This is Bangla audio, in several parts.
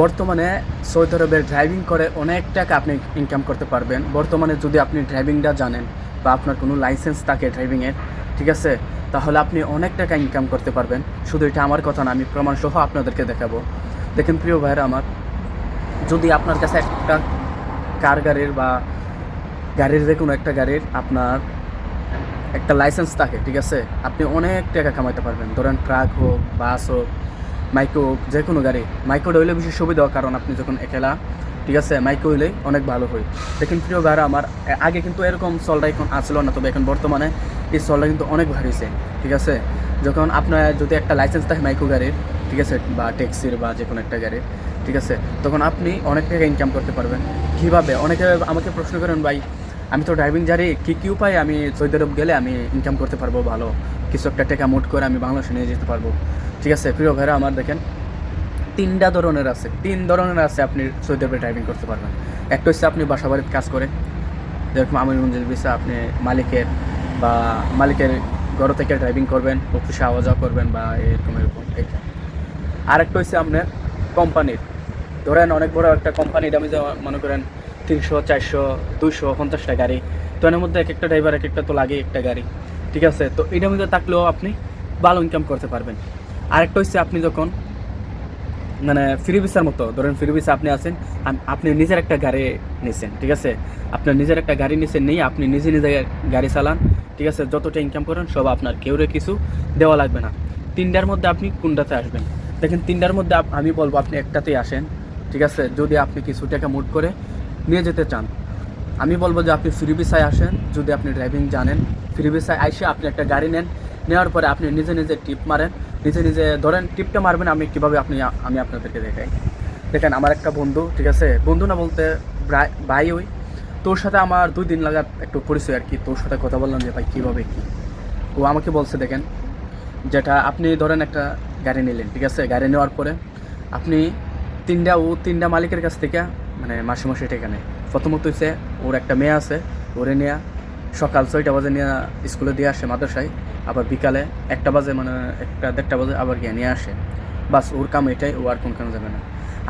বর্তমানে সৌদি আরবের ড্রাইভিং করে অনেক টাকা আপনি ইনকাম করতে পারবেন। বর্তমানে যদি আপনি ড্রাইভিংটা জানেন বা আপনার কোনো লাইসেন্স থাকে ড্রাইভিংয়ের ঠিক আছে? তাহলে আপনি অনেক টাকা ইনকাম করতে পারবেন। শুধু এটা আমার কথা না, আমি প্রমাণসহ আপনাদেরকে দেখাবো। দেখেন প্রিয় ভাইরা আমার, যদি আপনার কাছে একটা কার গাড়ির বা গাড়ির যে কোনো একটা গাড়ির আপনার একটা লাইসেন্স থাকে, ঠিক আছে? আপনি অনেক টাকা কামাইতে পারবেন। ধরেন ট্রাক হোক বাস হোক মাইক্রো যে কোনো গাড়ি। মাইক্রোটা হইলে বেশি সুবিধা কারণ আপনি যখন একেলা, ঠিক আছে? মাইক্রো হইলেই অনেক ভালো হয়। দেখেন, প্রিয় ভাইরা, আমার আগে কিন্তু এরকম চলটা এখন আসলো না, তবে এখন বর্তমানে এই চলটা কিন্তু অনেক ভারিছে ঠিক আছে? যখন আপনার যদি একটা লাইসেন্স থাকে মাইক্রো গাড়ির, ঠিক আছে? বা ট্যাক্সির বা যে কোনো একটা গাড়ির, ঠিক আছে? তখন আপনি অনেক টাকা ইনকাম করতে পারবেন। কীভাবে? অনেকে আমাকে প্রশ্ন করেন, ভাই, আমি তো ড্রাইভিং জানি, কী কী উপায়ে আমি সৌদি গেলে আমি ইনকাম করতে পারব ভালো? কিছু একটা টাকা মোট করে আমি বাংলাদেশে নিয়ে যেতে পারব। ঠিক আছে, প্রিয় ভাইরা, আমার দেখেন, তিনটা ধরনের আছে। তিন ধরনের আছে আপনি সৌদি আরবে ড্রাইভিং করতে পারবেন। একটা হচ্ছে আপনি বাসা বাড়িতে কাজ করে, যেরকম আমির মঞ্জিল ভিসা আপনি মালিকের বা মালিকের ঘর থেকে ড্রাইভিং করবেন অফিসে আওয়া যাওয়া করবেন বা এরকম এরকম এইটা আরেকটা হচ্ছে আপনার কোম্পানির ধরেন অনেক বড় একটা কোম্পানি যে মনে করেন তিনশো, চারশো, দুইশো, পঞ্চাশটা গাড়ি, তো এর মধ্যে এক একটা ড্রাইভার এক একটা তো লাগে একটা গাড়ি। ঠিক আছে? তো এটার মধ্যে থাকলেও আপনি ভালো ইনকাম করতে পারবেন। আরেকটা হচ্ছে আপনি যখন মানে ফ্রি ভিসার মতো, ধরেন ফ্রি ভিসা আপনি আছেন আপনি নিজের একটা গাড়ি নিছেন, ঠিক আছে? আপনার নিজের একটা গাড়ি নিছেন নেই আপনি নিজে নিজে গাড়ি চালান, ঠিক আছে? যতটা ইনকাম করেন, সব আপনার কেউরে কিছু দেওয়া লাগবে না। তিনটার মধ্যে আপনি কোনটাতে আসবেন? দেখেন, তিনটার মধ্যে আমি বলব, আপনি একটাতেই আসেন, ঠিক আছে? যদি আপনি কিছু টাকা মুট করে নিয়ে যেতে চান। আমি বলব যে আপনি ফ্রি ভিসায় আসেন, যদি আপনি ড্রাইভিং জানেন ফ্রি ভিসায় আইসে আপনি একটা গাড়ি নেন, নেওয়ার পরে আপনি নিজে নিজে টিপ মারেন, নিজে নিজে ধরেন, টিপটা মারবেন, আমি কীভাবে আপনি, আমি আপনাদেরকে দেখাই। দেখেন, আমার একটা বন্ধু, ঠিক আছে? বন্ধু না বলতে ভাই ওই। তোর সাথে আমার দুই দিন লাগার একটু পরিচয় আর কি। তোর সাথে কথা বললাম যে, ভাই, কীভাবে কী? ও আমাকে বলছে, দেখেন, যেটা আপনি ধরেন একটা গাড়ি নিলেন, ঠিক আছে? গাড়ি নেওয়ার পরে আপনি তিনটা, ও তিনটা মালিকের কাছ থেকে মানে মাসে মাসে টাকা নেয়। প্রথমত হচ্ছে ওর একটা মেয়ে আছে, ওরে নিয়ে সকাল ছয়টা বাজে নিয়ে স্কুলে দিয়ে আসে মাদ্রাসায়, আবার বিকালে একটা বাজে মানে একটা দেড়টা বাজে আবার গিয়ে নিয়ে আসে। বাস ওর কাম এটাই, ও আর কোন কাম যাবে না।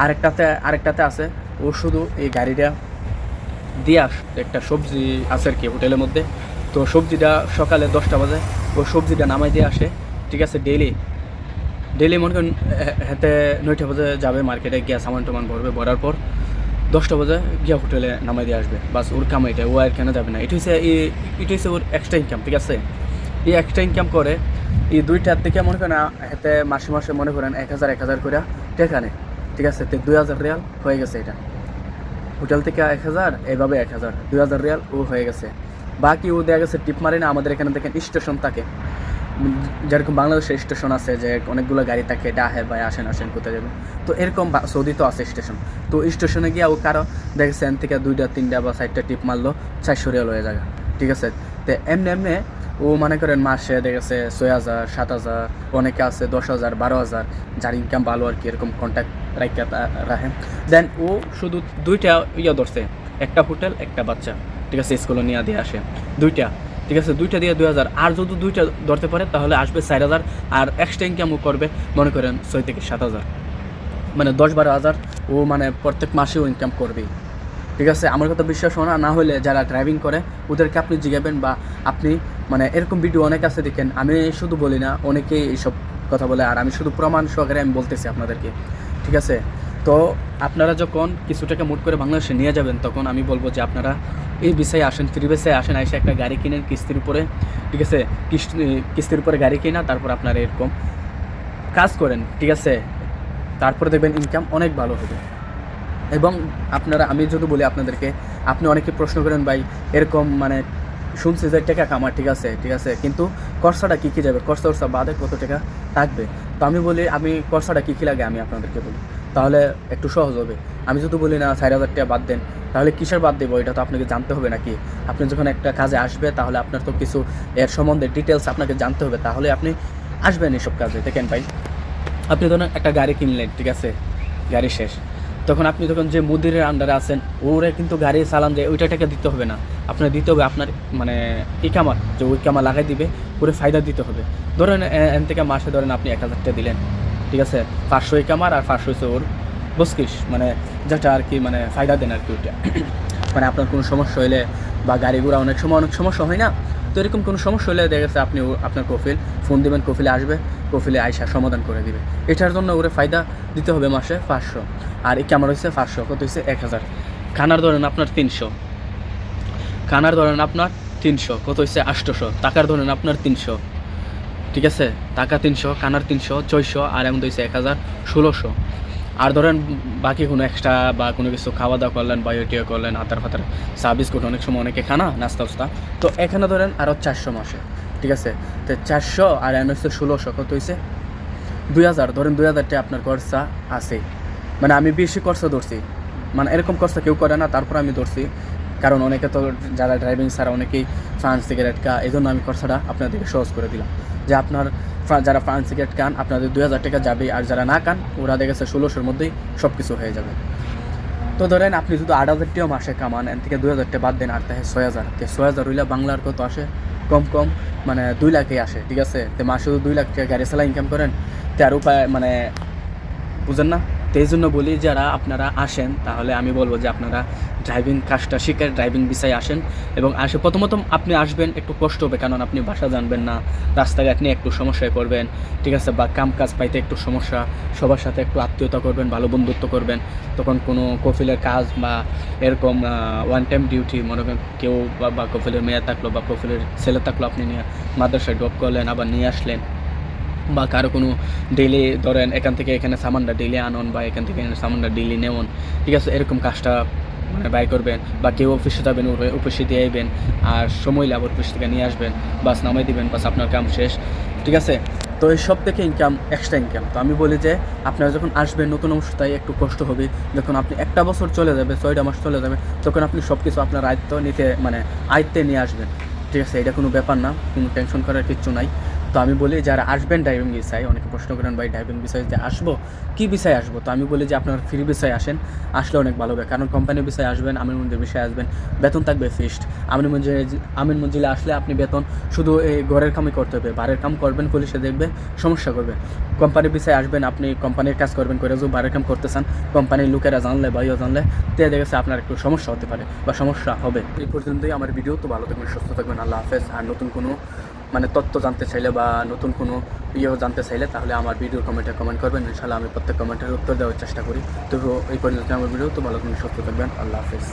আরেকটাতে আরেকটাতে আছে, ও শুধু এই গাড়িটা দিয়ে আস, একটা সবজি আছে আর কি হোটেলের মধ্যে। তো সবজিটা সকালে দশটা বাজে, ও সবজিটা নামাই দিয়ে আসে, ঠিক আছে ডেইলি ডেইলি মনে করেন হেতে নয়টা বাজে যাবে মার্কেটে গিয়ে সামান টামান ভরবে, ভরার পর দশটা বাজে গিয়া হোটেলে নামাই দিয়ে আসবে। বাস ওর কাম এটা ও আর কেন যাবে না। এটা হচ্ছে এটা হচ্ছে ওর এক্সট্রা ইনকাম ঠিক আছে? এই এক্সট্রা ইনকাম করে এই দুইটার থেকে মনে করেন, হেতে মাসে মাসে মনে করেন এক হাজার এক হাজার করে টাকা ঠিক আছে? তো দুই হাজার রিয়াল হয়ে গেছে এটা। হোটেল থেকে এক হাজার এভাবে এক হাজার। দুই হাজার রিয়াল ও হয়ে গেছে। বাকি ও দেখা গেছে টিপ মারে না আমাদের এখানে দেখেন স্টেশন থাকে। যেরকম বাংলাদেশে স্টেশন আছে যে অনেকগুলো গাড়ি থাকে ডাহে ভাই আসেন আসেন, কোথায় যাবেন? তো এরকম সৌদি তো আছে স্টেশন তো স্টেশনে গিয়ে ও কারও দেখেছে এন থেকে দুইটা, তিনটা বা চারটা টিপ মারলো, চারশো রিয়াল হয়ে যায় ঠিক আছে? তো এমনি এমনি ও মনে করেন মাসে দেখেছে ছয় হাজার, সাত হাজার, অনেকে আছে দশ হাজার, বারো হাজার, যার ইনকাম ভালো আর কি, এরকম কন্ট্যাক্ট রাখা রাখে। দেন ও শুধু দুইটা ইয়ে ধরছে, একটা হোটেল একটা বাচ্চা। ঠিক আছে? স্কুলে নিয়ে দিয়ে আসে। দুইটা। ঠিক আছে? দুইটা দিয়ে দুই হাজার। আর যদি দুইটা ধরতে পারে, তাহলে আসবে চার হাজার। আর এক্সট্রা ইনকামও করবে, মনে করেন, ছয় থেকে সাত হাজার। মানে দশ বারো হাজার ও মানে প্রত্যেক মাসেও ইনকাম করবেই ঠিক আছে? আমার কথা বিশ্বাস হয় না না হলে যারা ড্রাইভিং করে, ওদেরকে আপনি জিগাবেন বা আপনি মানে এরকম ভিডিও অনেক আছে দেখেন, আমি শুধু বলি না, অনেকেই এইসব কথা বলে, আর আমি শুধু প্রমাণ সহকারে আমি বলতেছি আপনাদেরকে। ঠিক আছে? তো আপনারা যখন কিছু টাকা মুট করে বাংলাদেশে নিয়ে যাবেন, তখন আমি বলব যে আপনারা এই বিষয়ে আসেন ফ্রি বিষয়ে আসেন এসে একটা গাড়ি কিনেন কিস্তির উপরে, ঠিক আছে? কিস্তি- কিস্তির উপরে গাড়ি কিনা, তারপর আপনারা এরকম কাজ করেন, ঠিক আছে? তারপরে দেখবেন ইনকাম অনেক ভালো হবে। এবং আপনারা, আমি যদি বলি আপনাদেরকে, আপনি অনেকে প্রশ্ন করেন, ভাই, এরকম মানে শুনছি যে টাকা কামার, ঠিক আছে ঠিক আছে, কিন্তু খরচাটা কী কী যাবে? খরচা বাদে কত টাকা থাকবে? তো আমি বলি, আমি খরচাটা কী কী লাগে? আমি আপনাদেরকে বলি। তাহলে একটু সহজ হবে। আমি যদি বলি, না, চার হাজার টাকা বাদ দেন, তাহলে কিসের বাদ দেবো? এটা তো আপনাকে জানতে হবে নাকি? আপনি যখন একটা কাজে আসবে, তাহলে আপনার তো কিছু এর সম্বন্ধে ডিটেলস আপনাকে জানতে হবে। তাহলে আপনি আসবেন এসব কাজে। দেখেন ভাই, আপনি ধরুন একটা গাড়ি কিনলেন, ঠিক আছে? গাড়ি শেষ। তখন আপনি যখন যে মুদিরের আন্ডারে আছেন, ওরে কিন্তু গাড়ি চালান যায় ওইটা টাকা দিতে হবে না। আপনার দিতে হবে আপনার মানে ইকামার, যে ওই কামা লাগাই দিবে, ওরে ফায়দা দিতে হবে। ধরেন এন থেকে মাসে ধরেন আপনি এক হাজার টাকা দিলেন। ঠিক আছে? পাঁচশো ইকামার আর পাঁচশো হচ্ছে ওর বস্কিস মানে যেটা আর কি মানে ফায়দা দেন আর কি ওইটা। মানে আপনার কোনো সমস্যা হলে বা গাড়ি ঘোড়া অনেক সময় অনেক সমস্যা হয় না? তো এরকম কোনো সমস্যা হলে দেখা গেছে আপনি আপনার কফিল, ফোন দিবেন, কফিলে আসবে, কফিলে আইসা সমাধান করে দিবে। এটার জন্য ওরে ফায়দা দিতে হবে মাসে পাঁচশো। আর এই ক্যামেরা হচ্ছে পাঁচশো, কত হচ্ছে এক হাজার। খানার ধরেন আপনার তিনশো। খানার ধরেন আপনার তিনশো, কত হচ্ছে আটশোশো টাকার ধরেন আপনার তিনশো। ঠিক আছে? টাকা তিনশো, কানার তিনশো, ছয়শো, আর এমন হচ্ছে এক হাজার ষোলোশো। আর ধরেন, বাকি কোনো এক্সট্রা বা কোনো কিছু খাওয়া দাওয়া করলেন বা ইয়ে করলেন, হাতার ফাতার চা, বিস্কুট, অনেক সময় অনেকে খানা নাস্তা উস্তা। তো এখানে ধরেন আরও চারশো মাসে, ঠিক আছে? তো চারশো আর এমন হচ্ছে ষোলোশো, কত হয়েছে দুই হাজার, ধরেন দুই হাজারটা আপনার খরচা আছে। মানে আমি বেশি খরচা ধরছি। মানে এরকম খরচা কেউ করে না, তারপর আমি ধরছি। কারণ অনেকে তো যারা ড্রাইভিং ছাড়া অনেকেই ফ্রান্স সিগারেট কা এই জন্য আমি খরচাটা আপনাদেরকে সহজ করে দিলাম। যে আপনার যারা ফ্রান্স সিগারেট খান আপনাদের দুই হাজার টাকা যাবে, আর যারা না খান ওরা দেখেছে ষোলোশোর মধ্যেই সব কিছু হয়ে যাবে। তো ধরেন আপনি শুধু আট হাজার টাকা মাসে কামান এন থেকে দুই হাজার টাকা বাদ দেন, আর তাহে ছয় হাজার। তো ছয় হাজার হইলে বাংলার কত আসে? কম কম মানে দুই লাখে আসে, ঠিক আছে? তো মাসে যদি দুই লাখ টাকা গাড়ি চালা ইনকাম করেন, তো আর উপায় মানে বুঝেন না? তো এই জন্য বলি, যারা আপনারা আসেন, তাহলে আমি বলব যে আপনারা ড্রাইভিং কাজটা শিখে ড্রাইভিং বিষয়ে আসেন এবং আসে। প্রথমত আপনি আসবেন, একটু কষ্ট হবে, কারণ আপনি বাসা জানবেন না, রাস্তাঘাট নিয়ে একটু সমস্যায় পড়বেন, ঠিক আছে? বা কাম কাজ পাইতে একটু সমস্যা, সবার সাথে একটু আত্মীয়তা করবেন, ভালো বন্ধুত্ব করবেন, তখন কোনো কফিলের কাজ বা এরকম ওয়ান টাইম ডিউটি মনে করেন কেউ বা- বা কফিলের মেয়ে থাকল বা কফিলের ছেলে থাকল, আপনি নিয়ে মাদ্রাসায় ড্রপ করলেন, আবার নিয়ে আসলেন বা কারও কোনো ডেইলি ধরেন এখান থেকে এখানে সামানটা ডেইলি আনন বা এখান থেকে এখানে সামানটা ডেইলি নেওন ঠিক আছে? এরকম কাজটা মানে বাই করবেন বা কেউ অফিসে যাবেন অফিসে দিয়ে আইবেন, আর সময় লাভ অফিস থেকে নিয়ে আসবেন, বাস নামাই দিবেন, বাস আপনার কাম শেষ, ঠিক আছে? তো এই সব থেকে ইনকাম এক্সট্রা ইনকাম তো আমি বলি যে, আপনারা যখন আসবেন নতুন অবস্থায় একটু কষ্ট হবে, যখন আপনি একটা বছর চলে যাবে, ছয়টা মাস চলে যাবে, তখন আপনি সব কিছু আপনার আয়ত্ত নিতে মানে আয়ত্তে নিয়ে আসবেন, ঠিক আছে? এটা কোনো ব্যাপার না, কোনো টেনশন করার কিচ্ছু নাই। তো আমি বলি যারা আসবেন ড্রাইভিং বিষয়ে, অনেকে প্রশ্ন করেন, ভাই ড্রাইভিং বিষয়ে যে আসব? কী বিষয়ে আসব? তো আমি বলি যে আপনার ফ্রি বিষয়ে আসেন, আসলে অনেক ভালো হবে। কারণ কোম্পানির বিষয়ে আসবেন আমির মঞ্জিল বিষয়ে আসবেন, বেতন থাকবে ফিক্সড আমির মঞ্জিল আমির মঞ্জিলে আসলে আপনি বেতন শুধু এই ঘরের কামই করতে হবে। বাড়ির কাম করবেন, পুলিশে দেখবে সমস্যা করবে। কোম্পানির বিষয়ে আসবেন, আপনি কোম্পানির কাজ করবেন, করে যদি বাড়ির কাম করতে চান কোম্পানির লোকেরা জানলে বা জানলে, তে দেখেছে আপনার একটু সমস্যা হতে পারে বা সমস্যা হবে। এই পর্যন্তই আমার ভিডিও তো ভালো থাকবেন, সুস্থ থাকবেন, আল্লাহ হাফেজ। আর নতুন কোনো মানে তথ্য জানতে চাইলে বা নতুন কোনো ইয়েও জানতে চাইলে তাহলে আমার ভিডিও কমেন্টে কমেন্ট করবেন। ইনশাল্লাহ আমি প্রত্যেক কমেন্টের উত্তর দেওয়ার চেষ্টা করি। তবুও এই পর্যন্ত আমার ভিডিও তো ভালো থাকবেন, সুস্থ থাকবেন। আল্লাহ হাফেজ।